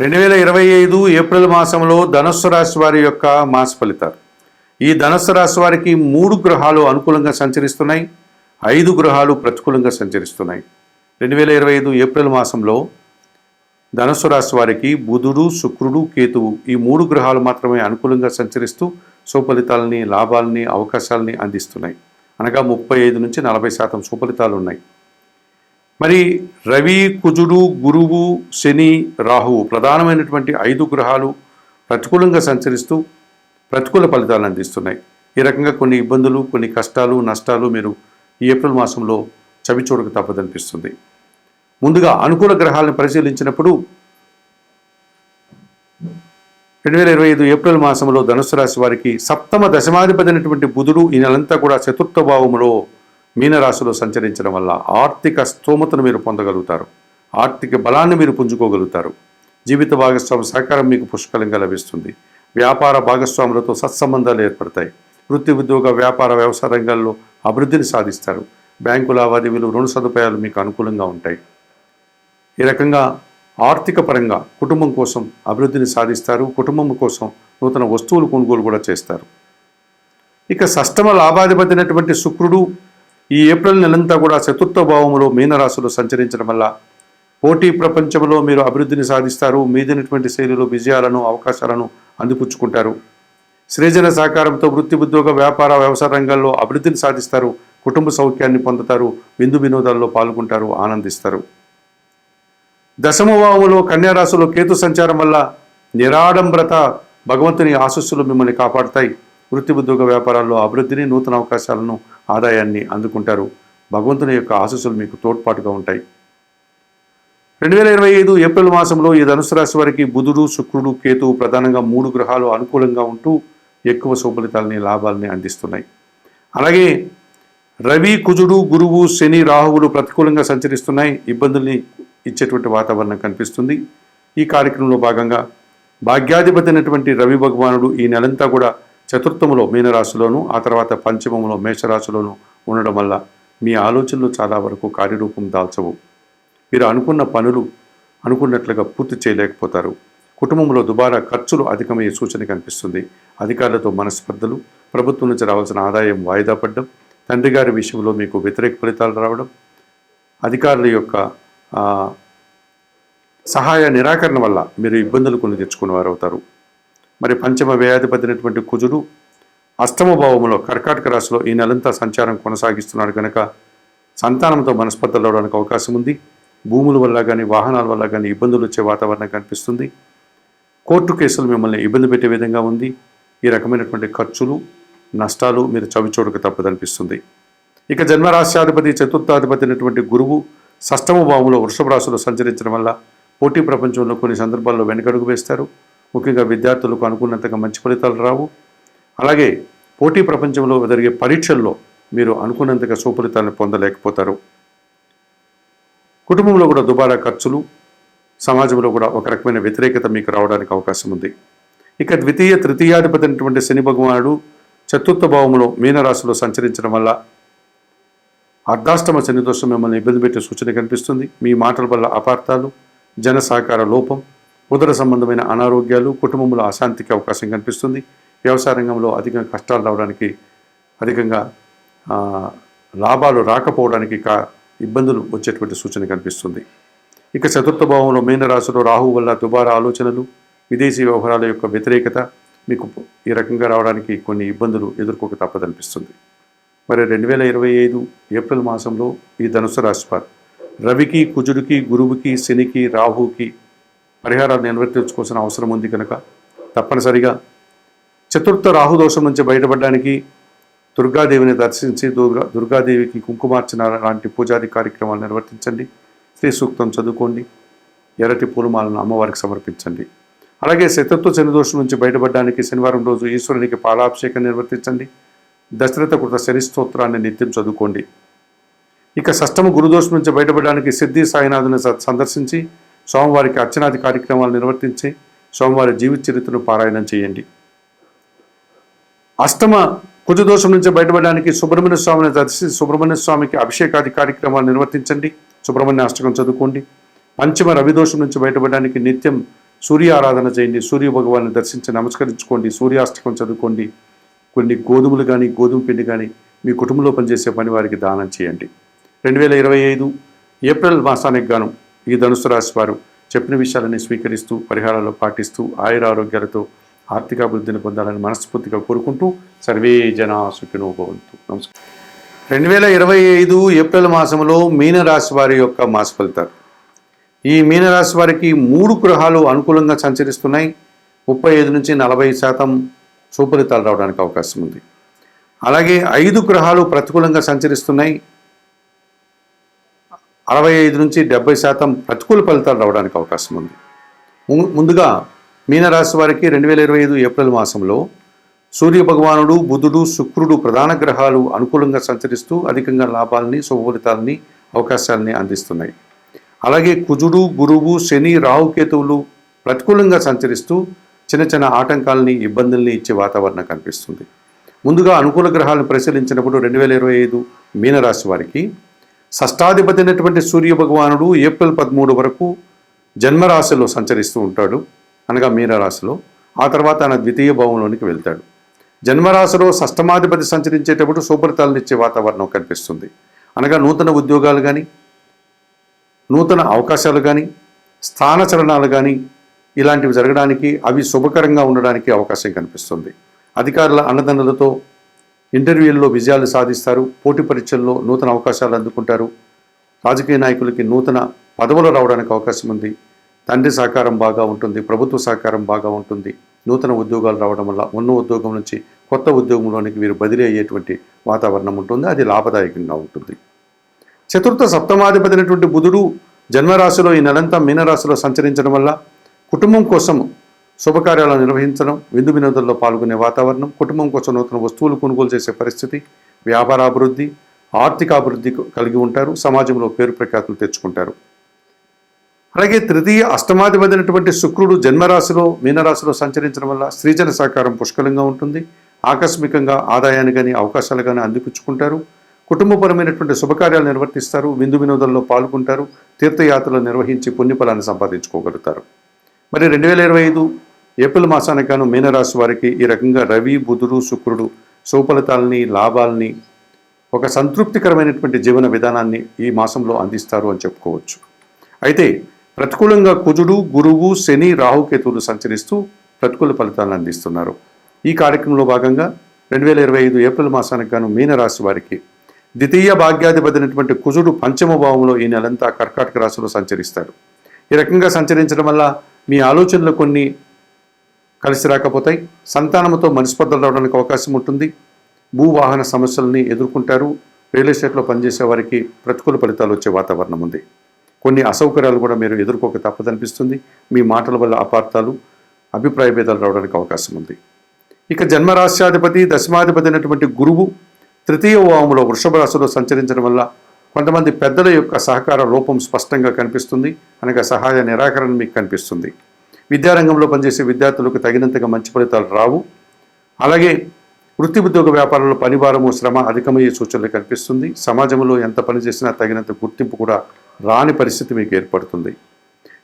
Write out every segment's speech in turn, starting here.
రెండు వేల ఇరవై ఐదు ఏప్రిల్ మాసంలో ధనస్సు రాశి వారి యొక్క మాస ఫలితాలు. ఈ ధనస్సు రాశి వారికి మూడు గ్రహాలు అనుకూలంగా సంచరిస్తున్నాయి. ఐదు గ్రహాలు ప్రతికూలంగా సంచరిస్తున్నాయి. రెండు వేల ఇరవై ఐదు ఏప్రిల్ మాసంలో ధనుస్సు రాశి వారికి బుధుడు శుక్రుడు కేతువు ఈ మూడు గ్రహాలు మాత్రమే అనుకూలంగా సంచరిస్తూ సుఫలితాలని లాభాలని అవకాశాలని అందిస్తున్నాయి. అనగా ముప్పై ఐదు నుంచి నలభై శాతం సుఫలితాలు ఉన్నాయి. మరి రవి కుజుడు గురువు శని రాహువు ప్రధానమైనటువంటి ఐదు గ్రహాలు ప్రతికూలంగా సంచరిస్తూ ప్రతికూల ఫలితాలను అందిస్తున్నాయి. ఈ రకంగా కొన్ని ఇబ్బందులు కొన్ని కష్టాలు నష్టాలు మీరు ఈ ఏప్రిల్ మాసంలో చవి చూడక తప్పదనిపిస్తుంది ముందుగా అనుకూల గ్రహాలను పరిశీలించినప్పుడు రెండు వేల ఇరవై ఐదు ఏప్రిల్ మాసంలో ధనుసు రాశి వారికి సప్తమ దశమాధిపతి అయినటువంటి బుధుడు ఈ నెలంతా కూడా చతుర్థ భావములో మీనరాశిలో సంచరించడం వల్ల ఆర్థిక స్తోమతను మీరు పొందగలుగుతారు. ఆర్థిక బలాన్ని మీరు పుంజుకోగలుగుతారు. జీవిత భాగస్వామి సహకారం మీకు పుష్కలంగా లభిస్తుంది. వ్యాపార భాగస్వాములతో సత్సంబంధాలు ఏర్పడతాయి. వృత్తి ఉద్యోగ వ్యాపార వ్యవసాయ రంగాల్లో అభివృద్ధిని సాధిస్తారు. బ్యాంకు లావాదేవీలు రుణ సదుపాయాలు మీకు అనుకూలంగా ఉంటాయి. ఈ రకంగా ఆర్థిక పరంగా కుటుంబం కోసం అభివృద్ధిని సాధిస్తారు. కుటుంబం కోసం నూతన వస్తువులు కొనుగోలు కూడా చేస్తారు. ఇక సష్టమ లాభాధిపతి అయినటువంటి శుక్రుడు ఈ ఏప్రిల్ నెలంతా కూడా చతుర్థ భావంలో మీనరాశులు సంచరించడం వల్ల పోటీ ప్రపంచంలో మీరు అభివృద్ధిని సాధిస్తారు మీదైనటువంటి శైలిలో విజయాలను అవకాశాలను అందిపుచ్చుకుంటారు. సృజన సహకారంతో వృత్తి ఉద్యోగ వ్యాపార వ్యవసాయ రంగాల్లో అభివృద్ధిని సాధిస్తారు కుటుంబ సౌఖ్యాన్ని పొందుతారు విందు వినోదాల్లో పాల్గొంటారు ఆనందిస్తారు. దశమభావములో కన్యారాశిలో కేతు సంచారం వల్ల నిరాడంబ్రత భగవంతుని ఆశస్సులు మిమ్మల్ని కాపాడుతాయి. వృత్తి ఉద్యోగ వ్యాపారాల్లో అభివృద్ధిని నూతన అవకాశాలను ఆదాయాన్ని అందుకుంటారు. భగవంతుని యొక్క ఆశస్సులు మీకు తోడ్పాటుగా ఉంటాయి. రెండు వేల ఇరవై ఐదు ఏప్రిల్ మాసంలో ఈ ధనుసు రాశి వారికి బుధుడు శుక్రుడు కేతువు ప్రధానంగా మూడు గ్రహాలు అనుకూలంగా ఉంటూ ఎక్కువ శుభలితాలని లాభాలని అందిస్తున్నాయి. అలాగే రవి కుజుడు గురువు శని రాహువులు ప్రతికూలంగా సంచరిస్తున్నాయి. ఇబ్బందుల్ని ఇచ్చేటువంటి వాతావరణం కనిపిస్తుంది. ఈ కార్యక్రమంలో భాగంగా భాగ్యాధిపతి అయినటువంటి రవి భగవానుడు ఈ నెలంతా కూడా చతుర్థములో మీనరాశిలోను ఆ తర్వాత పంచమంలో మేషరాశిలోను ఉండడం వల్ల మీ ఆలోచనలు చాలా వరకు కార్యరూపం దాల్చవు. మీరు అనుకున్న పనులు అనుకున్నట్లుగా పూర్తి చేయలేకపోతారు. కుటుంబంలో దుబారా ఖర్చులు అధికమయ్యే సూచన కనిపిస్తుంది. అధికారులతో మనస్పర్ధలు ప్రభుత్వం నుంచి రావాల్సిన ఆదాయం వాయిదా పడడం తండ్రి గారి విషయంలో మీకు వ్యతిరేక ఫలితాలు రావడం అధికారుల యొక్క సహాయ నిరాకరణ వల్ల మీరు ఇబ్బందులు కొన్ని తెచ్చుకునేవారు అవుతారు మరి పంచమ వ్యయాధిపతినటువంటి కుజుడు అష్టమ భావంలో కర్కాటక రాశిలో ఈ నెలంతా సంచారం కొనసాగిస్తున్నాడు కనుక సంతానంతో మనస్పర్ధలు అవడానికి అవకాశం ఉంది. భూముల వల్ల కానీ వాహనాల వల్ల కానీ ఇబ్బందులు వచ్చే వాతావరణం కనిపిస్తుంది. కోర్టు కేసులు మిమ్మల్ని ఇబ్బంది పెట్టే విధంగా ఉంది. ఈ రకమైనటువంటి ఖర్చులు నష్టాలు మీరు చవిచూడక తప్పదనిపిస్తుంది. ఇక జన్మరాశ్యాధిపతి చతుర్థాధిపతి అయినటువంటి గురువు సష్టమ భావంలో వృషభ రాశిలో సంచరించడం వల్ల పోటీ ప్రపంచంలో కొన్ని సందర్భాల్లో వెనకడుగు వేస్తారు. ముఖ్యంగా విద్యార్థులకు అనుకున్నంతగా మంచి ఫలితాలు రావు. అలాగే పోటీ ప్రపంచంలో జరిగే పరీక్షల్లో మీరు అనుకున్నంతగా సుఫలితాలను పొందలేకపోతారు. కుటుంబంలో కూడా దుబారా ఖర్చులు సమాజంలో కూడా ఒక రకమైన వ్యతిరేకత మీకు రావడానికి అవకాశం ఉంది. ఇక ద్వితీయ తృతీయాధిపతి అయినటువంటి శని భగవానుడు చతుర్థ భావంలో మీనరాశిలో సంచరించడం వల్ల అర్ధాష్టమ శని దోషం మిమ్మల్ని ఇబ్బంది పెట్టే సూచన కనిపిస్తుంది. మీ మాటల వల్ల అపార్థాలు జన సహకార లోపం ఉదర సంబంధమైన అనారోగ్యాలు కుటుంబంలో అశాంతికి అవకాశం కనిపిస్తుంది. వ్యవసాయ రంగంలో అధికంగా కష్టాలు రావడానికి అధికంగా లాభాలు రాకపోవడానికి కా ఇబ్బందులు వచ్చేటువంటి సూచన కనిపిస్తుంది. ఇక చతుర్థ భావంలో మీనరాశిలో రాహు వల్ల దుబారా ఆలోచనలు విదేశీ వ్యవహారాల యొక్క వ్యతిరేకత మీకు ఈ రకంగా రావడానికి కొన్ని ఇబ్బందులు ఎదుర్కోక తప్పదనిపిస్తుంది. మరి రెండు వేల ఇరవై ఐదు ఏప్రిల్ మాసంలో ఈ ధనుసు రాశి వారు రవికి కుజుడికి గురువుకి శనికి రాహుకి పరిహారాలు నిర్వర్తించుకోవాల్సిన అవసరం ఉంది కనుక తప్పనిసరిగా చతుర్థ రాహుదోషం నుంచి బయటపడడానికి దుర్గాదేవిని దర్శించి దుర్గా దుర్గాదేవికి కుంకుమార్చన లాంటి పూజాది కార్యక్రమాలు నిర్వర్తించండి. శ్రీ సూక్తం చదువుకోండి. ఎర్రటి పూలమాలను అమ్మవారికి సమర్పించండి. అలాగే శతత్వ శనిదోషం నుంచి బయటపడడానికి శనివారం రోజు ఈశ్వరునికి పాలాభిషేకం నిర్వర్తించండి. దశరథ కృత శని స్తోత్రాన్ని నిత్యం చదువుకోండి. ఇక షష్టమ గురుదోషం నుంచి బయటపడడానికి సిద్ధి సాయినాథుని స- సందర్శించి సోమవారికి అర్చనాది కార్యక్రమాలు నిర్వర్తించి సోమవారి జీవిత చరిత్రను పారాయణం చేయండి. అష్టమ కుజదోషం నుంచి బయటపడడానికి సుబ్రహ్మణ్య స్వామిని దర్శించి సుబ్రహ్మణ్య స్వామికి అభిషేకాది కార్యక్రమాలు నిర్వర్తించండి. సుబ్రహ్మణ్య అష్టకం చదువుకోండి. పంచమ రవిదోషం నుంచి బయటపడడానికి నిత్యం సూర్య ఆరాధన చేయండి. సూర్య భగవాన్ని దర్శించి నమస్కరించుకోండి. సూర్యాష్టకం చదువుకోండి. కొన్ని గోధుమలు కానీ గోధుమ పిండి కానీ మీ కుటుంబంలో పనిచేసే పని వారికి దానం చేయండి. రెండు వేల ఇరవై ఐదు ఏప్రిల్ మాసానికి గాను ఈ ధనుసు రాశి వారు చెప్పిన విషయాలని స్వీకరిస్తూ పరిహారాలు పాటిస్తూ ఆయుర ఆరోగ్యాలతో ఆర్థికాభివృద్ధిని పొందాలని మనస్ఫూర్తిగా కోరుకుంటూ సర్వే జన సుఖినో భవంతు. నమస్కారం. రెండు వేల ఇరవై ఐదు ఏప్రిల్ మాసంలో మీనరాశి వారి యొక్క మాస ఫలితాలు. ఈ మీనరాశి వారికి మూడు గ్రహాలు అనుకూలంగా సంచరిస్తున్నాయి. ముప్పై ఐదు నుంచి నలభై శాతం సుఫలితాలు రావడానికి అవకాశం ఉంది. అలాగే ఐదు గ్రహాలు ప్రతికూలంగా సంచరిస్తున్నాయి. అరవై ఐదు నుంచి డెబ్బై శాతం ప్రతికూల ఫలితాలు రావడానికి అవకాశం ఉంది. ము- ముందుగా మీనరాశి వారికి రెండు వేల ఇరవై ఐదు ఏప్రిల్ మాసంలో సూర్య భగవానుడు బుధుడు శుక్రుడు ప్రధాన గ్రహాలు అనుకూలంగా సంచరిస్తూ అధికంగా లాభాలని శుభఫలితాలని అవకాశాలని అందిస్తున్నాయి. అలాగే కుజుడు గురువు శని రాహుకేతువులు ప్రతికూలంగా సంచరిస్తూ చిన్న చిన్న ఆటంకాలని ఇబ్బందుల్ని ఇచ్చే వాతావరణం కనిపిస్తుంది. ముందుగా అనుకూల గ్రహాలను పరిశీలించినప్పుడు రెండు వేల ఇరవై ఐదు మీనరాశి వారికి షష్టాధిపతి అయినటువంటి సూర్య భగవానుడు ఏప్రిల్ పదమూడు వరకు జన్మరాశిలో సంచరిస్తూ ఉంటాడు అనగా మీనరాశిలో. ఆ తర్వాత ఆయన ద్వితీయ భావంలోనికి వెళ్తాడు. జన్మరాశిలో షష్టమాధిపతి సంచరించేటప్పుడు సుఫలితాలను వాతావరణం కనిపిస్తుంది. అనగా నూతన ఉద్యోగాలు కానీ నూతన అవకాశాలు కానీ స్థానచలనాలు కానీ ఇలాంటివి జరగడానికి అవి శుభకరంగా ఉండడానికి అవకాశం కనిపిస్తుంది. అధికారుల అన్నదండలతో ఇంటర్వ్యూల్లో విజయాలు సాధిస్తారు పోటీ పరీక్షల్లో నూతన అవకాశాలు అందుకుంటారు. రాజకీయ నాయకులకి నూతన పదవులు రావడానికి అవకాశం ఉంది. తండ్రి సహకారం బాగా ఉంటుంది ప్రభుత్వ సహకారం బాగా ఉంటుంది. నూతన ఉద్యోగాలు రావడం వల్ల ఉన్న ఉద్యోగం నుంచి కొత్త ఉద్యోగంలోనికి వీరు బదిలీ అయ్యేటువంటి వాతావరణం ఉంటుంది అది లాభదాయకంగా ఉంటుంది. చతుర్థ సప్తమాధిపతి అయినటువంటి బుధుడు జన్మరాశిలో ఈ నెలంతా మీనరాశిలో సంచరించడం వల్ల కుటుంబం కోసం శుభకార్యాలను నిర్వహించడం విందు వినోదంలో పాల్గొనే వాతావరణం కుటుంబం కోసం నూతన వస్తువులు కొనుగోలు చేసే పరిస్థితి వ్యాపార అభివృద్ధి ఆర్థిక అభివృద్ధి కలిగి ఉంటారు సమాజంలో పేరు ప్రఖ్యాతులు తెచ్చుకుంటారు. అలాగే తృతీయ అష్టమాధిపతి శుక్రుడు జన్మరాశిలో మీనరాశిలో సంచరించడం వల్ల స్త్రీజన సహకారం పుష్కలంగా ఉంటుంది. ఆకస్మికంగా ఆదాయాన్ని కానీ అవకాశాలు కానీ అందిపుచ్చుకుంటారు. కుటుంబపరమైనటువంటి శుభకార్యాలు నిర్వర్తిస్తారు విందు వినోదంలో పాల్గొంటారు తీర్థయాత్రలు నిర్వహించి పుణ్యఫలాన్ని సంపాదించుకోగలుగుతారు. మరి రెండు వేల ఇరవై ఐదు ఏప్రిల్ మాసానికి గాను మీనరాశి వారికి ఈ రకంగా రవి బుధుడు శుక్రుడు సుఫలితాలని లాభాలని ఒక సంతృప్తికరమైనటువంటి జీవన విధానాన్ని ఈ మాసంలో అందిస్తారు అని చెప్పుకోవచ్చు. అయితే ప్రతికూలంగా కుజుడు గురువు శని రాహుకేతువులు సంచరిస్తూ ప్రతికూల ఫలితాలను అందిస్తున్నారు. ఈ కార్యక్రమంలో భాగంగా రెండు వేల ఇరవై ఐదు ఏప్రిల్ మాసానికి గాను మీనరాశి వారికి ద్వితీయ భాగ్యాధిపతినటువంటి కుజుడు పంచమ భావంలో ఈ నెలంతా కర్కాటక రాశిలో సంచరిస్తారు. ఈ రకంగా సంచరించడం వల్ల మీ ఆలోచనలు కొన్ని కలిసి రాకపోతాయి. సంతానంతో మనస్పర్ధలు రావడానికి అవకాశం ఉంటుంది. భూవాహన సమస్యలని ఎదుర్కొంటారు. రియల్ ఎస్టేట్లో పనిచేసే వారికి ప్రతికూల ఫలితాలు వచ్చే వాతావరణం ఉంది. కొన్ని అసౌకర్యాలు కూడా మీరు ఎదుర్కోక తప్పదనిపిస్తుంది. మీ మాటల వల్ల అపార్థాలు అభిప్రాయ భేదాలు రావడానికి అవకాశం ఉంది. ఇక జన్మరాశ్యాధిపతి దశమాధిపతి అయినటువంటి గురువు తృతీయ భావంలో వృషభ రాశిలో సంచరించడం వల్ల కొంతమంది పెద్దల యొక్క సహకార లోపం స్పష్టంగా కనిపిస్తుంది. అనగా సహాయ నిరాకరణ మీకు కనిపిస్తుంది. విద్యారంగంలో పనిచేసే విద్యార్థులకు తగినంతగా మంచి ఫలితాలు రావు. అలాగే వృత్తి ఉద్యోగ వ్యాపారంలో పనిభారము శ్రమ అధికమయ్యే సూచనలు కనిపిస్తుంది సమాజంలో ఎంత పని చేసినా తగినంత గుర్తింపు కూడా రాని పరిస్థితి మీకు ఏర్పడుతుంది.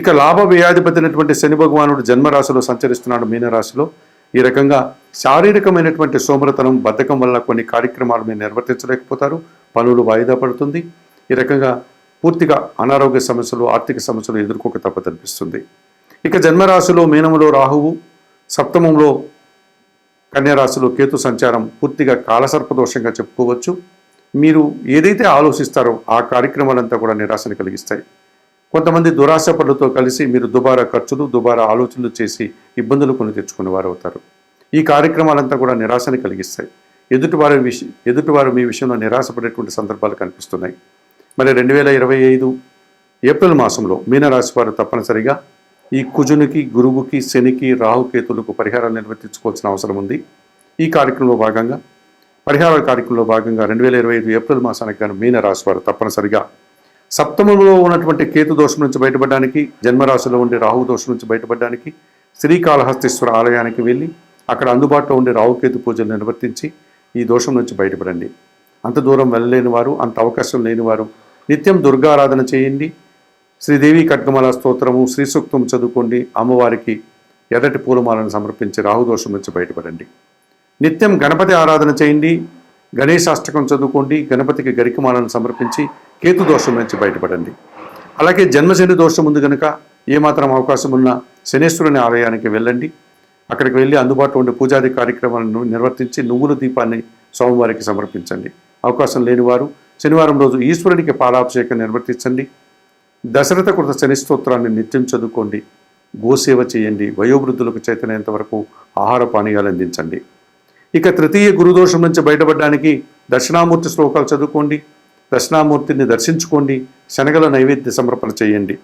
ఇక లాభ వ్యయాధిపతినటువంటి శని భగవానుడు జన్మరాశిలో సంచరిస్తున్నాడు మీనరాశిలో. ఈ రకంగా శారీరకమైనటువంటి సోమరతనం బద్ధకం వల్ల కొన్ని కార్యక్రమాలు మీరు నిర్వర్తించలేకపోతారు. పనులు వాయిదా పడుతుంది. ఈ రకంగా పూర్తిగా అనారోగ్య సమస్యలు ఆర్థిక సమస్యలు ఎదుర్కోక తప్పదనిపిస్తుంది. ఇక జన్మరాశిలో మీనములో రాహువు సప్తమంలో కన్యారాశిలో కేతు సంచారం పూర్తిగా కాలసర్పదోషంగా చెప్పుకోవచ్చు. మీరు ఏదైతే ఆలోచిస్తారో ఆ కార్యక్రమాలంతా కూడా నిరాశను కలిగిస్తాయి. కొంతమంది దురాశ పనులతో కలిసి మీరు దుబారా ఖర్చులు దుబారా ఆలోచనలు చేసి ఇబ్బందులు కొని తెచ్చుకునే వారు అవుతారు ఈ కార్యక్రమాలంతా కూడా నిరాశను కలిగిస్తాయి. ఎదుటివారి విష ఎదుటివారు మీ విషయంలో నిరాశపడేటువంటి సందర్భాలు కనిపిస్తున్నాయి. మరి రెండు వేల ఇరవై ఐదు ఏప్రిల్ మాసంలో మీనరాశి వారు తప్పనిసరిగా ఈ కుజునికి గురువుకి శనికి రాహుకేతులకు పరిహారాలు నిర్వర్తించుకోవాల్సిన అవసరం ఉంది. ఈ కార్యక్రమంలో భాగంగా పరిహార కార్యక్రమంలో భాగంగా రెండు వేల ఇరవై ఐదు ఏప్రిల్ మాసానికి గాను మీనరాశి వారు తప్పనిసరిగా సప్తమంలో ఉన్నటువంటి కేతు దోషం నుంచి బయటపడడానికి జన్మరాశిలో ఉండే రాహు దోషం నుంచి బయటపడడానికి శ్రీకాళహస్తీశ్వర ఆలయానికి వెళ్ళి అక్కడ అందుబాటులో ఉండే రాహుకేతు పూజలు నిర్వర్తించి ఈ దోషం నుంచి బయటపడండి. అంత దూరం వెళ్ళలేని వారు అంత అవకాశం లేని వారు నిత్యం దుర్గారాధన చేయండి. శ్రీదేవి కట్కమల స్తోత్రము శ్రీ సూక్తం చదువుకోండి. అమ్మవారికి ఎర్రటి పూలమాలను సమర్పించి రాహుదోషం నుంచి బయటపడండి. నిత్యం గణపతి ఆరాధన చేయండి. గణేశాష్టకం చదువుకోండి. గణపతికి గరికమాలను సమర్పించి కేతు దోషం నుంచి బయటపడండి. అలాగే జన్మశని దోషం ఉంది కనుక ఏమాత్రం అవకాశం ఉన్న శనేశ్వరుని ఆలయానికి వెళ్ళండి. అక్కడికి వెళ్ళి అందుబాటులో ఉండే పూజాది కార్యక్రమాలను నిర్వర్తించి నువ్వుల దీపాన్ని స్వామివారికి సమర్పించండి. అవకాశం లేనివారు శనివారం రోజు ఈశ్వరునికి పాలాభిషేకం నిర్వర్తించండి. దశరథ కృత శని స్తోత్రాన్ని నిత్యం చదువుకోండి గోసేవ చేయండి వయోవృద్ధులకు చైతన్యంత వరకు ఆహార పానీయాలు అందించండి. ఇక తృతీయ గురుదోషం నుంచి బయటపడడానికి దక్షిణామూర్తి శ్లోకాలు చదువుకోండి దక్షిణామూర్తిని దర్శించుకోండి శనగల నైవేద్య సమర్పణ చేయండి.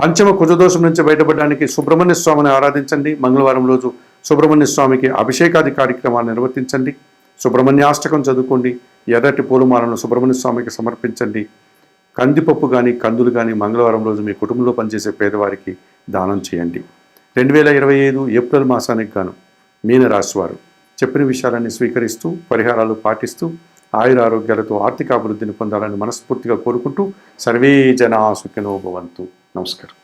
పంచమ కుజదోషం నుంచి బయటపడడానికి సుబ్రహ్మణ్య స్వామిని ఆరాధించండి మంగళవారం రోజు సుబ్రహ్మణ్య స్వామికి అభిషేకాది కార్యక్రమాలు నిర్వర్తించండి సుబ్రహ్మణ్యాష్టకం చదువుకోండి ఎర్రటి పూలమాలను సుబ్రహ్మణ్య స్వామికి సమర్పించండి కందిపప్పు కానీ కందులు కానీ మంగళవారం రోజు మీ కుటుంబంలో పనిచేసే పేదవారికి దానం చేయండి. రెండు వేల ఇరవై ఐదు ఏప్రిల్ మాసానికి గాను మీనరాశివారు చెప్పిన విషయాలన్నీ స్వీకరిస్తూ పరిహారాలు పాటిస్తూ ఆయుర ఆరోగ్యాలతో ఆర్థిక అభివృద్ధిని పొందాలని మనస్ఫూర్తిగా కోరుకుంటూ సర్వే జనా సుఖినో భవంతు. నమస్కారం.